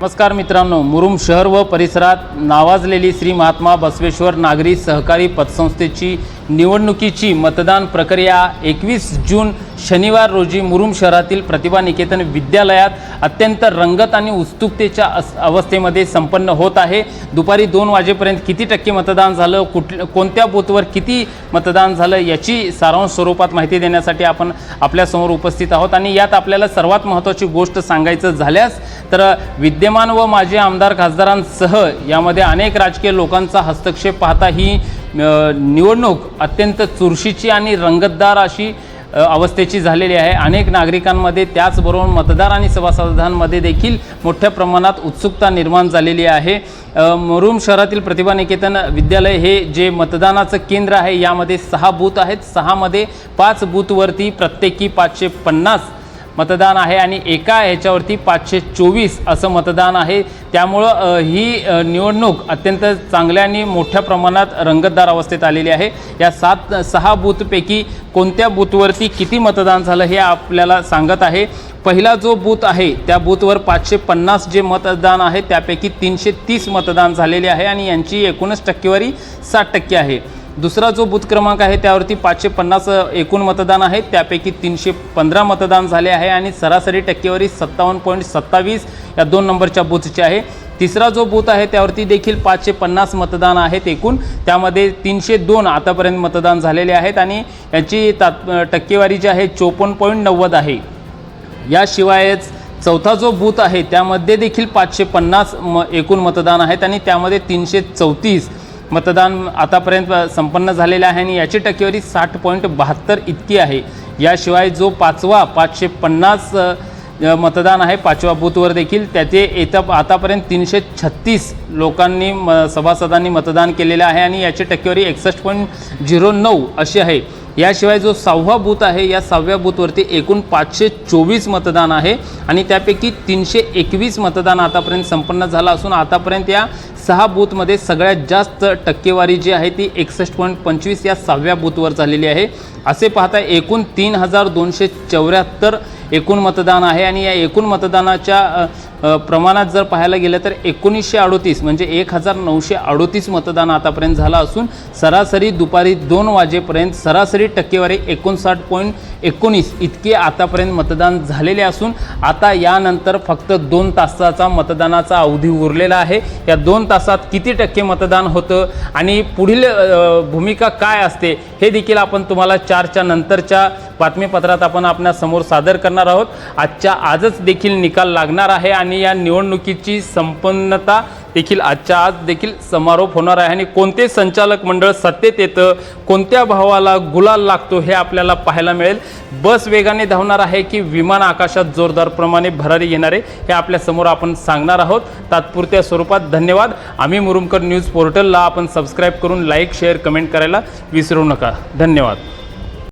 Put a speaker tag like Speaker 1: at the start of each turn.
Speaker 1: नमस्कार मित्रांनो मुरुम शहर व परिसरात नावाजलेली श्री महात्मा बसवेश्वर नागरी सहकारी पतसंस्थेची निवडणुकीची मतदान प्रक्रिया एकवीस जून शनिवार रोजी मुरुम शहरातील प्रतिभा निकेतन विद्यालयात अत्यंत रंगत आणि उत्सुकतेच्या अवस्थेमध्ये संपन्न होत आहे. दुपारी दोन वाजेपर्यंत किती टक्के मतदान झालं? कुठ कोणत्या बूथवर किती मतदान झालं? याची सारांश स्वरूपात माहिती देण्यासाठी आपण आपल्यासमोर उपस्थित आहोत आणि यात आपल्याला सर्वात महत्त्वाची गोष्ट सांगायचं झाल्यास तर विद्यमान व माजी आमदार खासदारांसह यामध्ये अनेक राजकीय लोकांचा हस्तक्षेप पाहता ही निवडणूक अत्यंत चुरशीची आणि रंगतदार अशी अवस्थेची झालेली आहे. अनेक नागरिकांमध्ये त्याचबरोबर मतदार आणि सभासदांमध्ये देखील मोठ्या प्रमाणात उत्सुकता निर्माण झालेली आहे. मुरुम शहरातील प्रतिभा निकेतन विद्यालय हे जे मतदानाचं केंद्र आहे यामध्ये सहा बूथ आहेत. सहामध्ये पाच बूथवरती प्रत्येकी पाचशे पन्नास मतदान आहे आणि एका ह्याच्यावरती पाचशे चोवीस असं मतदान आहे. त्यामुळं ही निवडणूक अत्यंत चांगल्या आणि मोठ्या प्रमाणात रंगतदार अवस्थेत आलेली आहे. या सात सहा बूथपैकी कोणत्या बूथवरती किती मतदान झालं हे आपल्याला सांगत आहे. पहिला जो बूथ आहे त्या बूथवर पाचशे पन्नास जे मतदान आहे त्यापैकी तीनशे तीस मतदान झालेले आहे आणि यांची एकूणच टक्केवारी साठ टक्के आहे. दुसरा जो बूथ क्रमांक आहे त्यावरती पाचशे पन्नास एकूण मतदान आहे. त्यापैकी तीनशे पंधरा मतदान झाले आहे आणि सरासरी टक्केवारी सत्तावन्न पॉईंट सत्तावीस या दोन नंबरच्या बूथची आहे. तिसरा जो बूथ आहे त्यावरती देखील पाचशे पन्नास मतदान आहेत एकूण. त्यामध्ये तीनशे दोन आतापर्यंत मतदान झालेले आहेत आणि याची तात टक्केवारी जी आहे चोपन्न पॉईंट नव्वद आहे. याशिवायच चौथा जो बूथ आहे त्यामध्ये देखील पाचशे पन्नास म एकूण मतदान आहेत आणि त्यामध्ये तीनशे चौतीस मतदान आतापर्यंत संपन्न झालेलं आहे आणि याची टक्केवारी साठ पॉईंट बहात्तर इतकी आहे. याशिवाय जो पाचवा पाचशे पन्नास मतदान आहे पाचव्या बूथवर देखील त्याचे येत्या आतापर्यंत तीनशे छत्तीस लोकांनी म सभासदांनी मतदान केलेलं आहे आणि याची टक्केवारी एकसष्ट पॉईंट झिरो नऊ अशी आहे. याशिवाय जो सहावा बूथ आहे या सहाव्या बूथवरती एकूण पाचशे चोवीस मतदान आहे आणि त्यापैकी तीनशे एकवीस मतदान आतापर्यंत संपन्न झालं असून आतापर्यंत या सहा बूथमध्ये सगळ्यात जास्त टक्केवारी जी आहे ती एकसष्ट पॉईंट पंचवीस या सहाव्या बूथवर झालेली आहे. असे पाहता एकूण तीन हजार दोनशे चौऱ्याहत्तर एकूण मतदान आहे आणि या एकूण मतदानाच्या प्रमाणात जर पाहायला गेलं तर एकोणीसशे अडोतीस म्हणजे एक हजार नऊशे अडोतीस मतदान आतापर्यंत झालं असून सरासरी दुपारी दोन वाजेपर्यंत सरासरी टक्केवारी एकोणसाठ पॉईंट एकोणीस इतके आतापर्यंत मतदान झालेले असून आता यानंतर फक्त दोन तासाचा मतदानाचा अवधी उरलेला आहे. या दोन तासात किती टक्के मतदान होतं आणि पुढील भूमिका काय असते हे देखील आपण तुम्हाला चारच्या नंतरच्या बातमीपत्रात आपण आपणासमोर सादर करणार आहोत. आजच्या आजच देखील निकाल लागणार आहे आणि आणि या निवडणुकीची संपन्नता देखील आजच्या आज देखील समारोप होणार आहे. आणि कोणते संचालक मंडळ सत्तेत येतं कोणत्या भावाला गुलाल लागतो हे आपल्याला पाहायला मिळेल. बस वेगाने धावणार आहे की विमान आकाशात जोरदारप्रमाणे भरारी येणारे हे आपल्यासमोर आपण सांगणार आहोत. तात्पुरत्या स्वरूपात धन्यवाद. आम्ही मुरुमकर न्यूज पोर्टलला आपण सबस्क्राईब करून लाईक शेअर कमेंट करायला विसरू नका. धन्यवाद.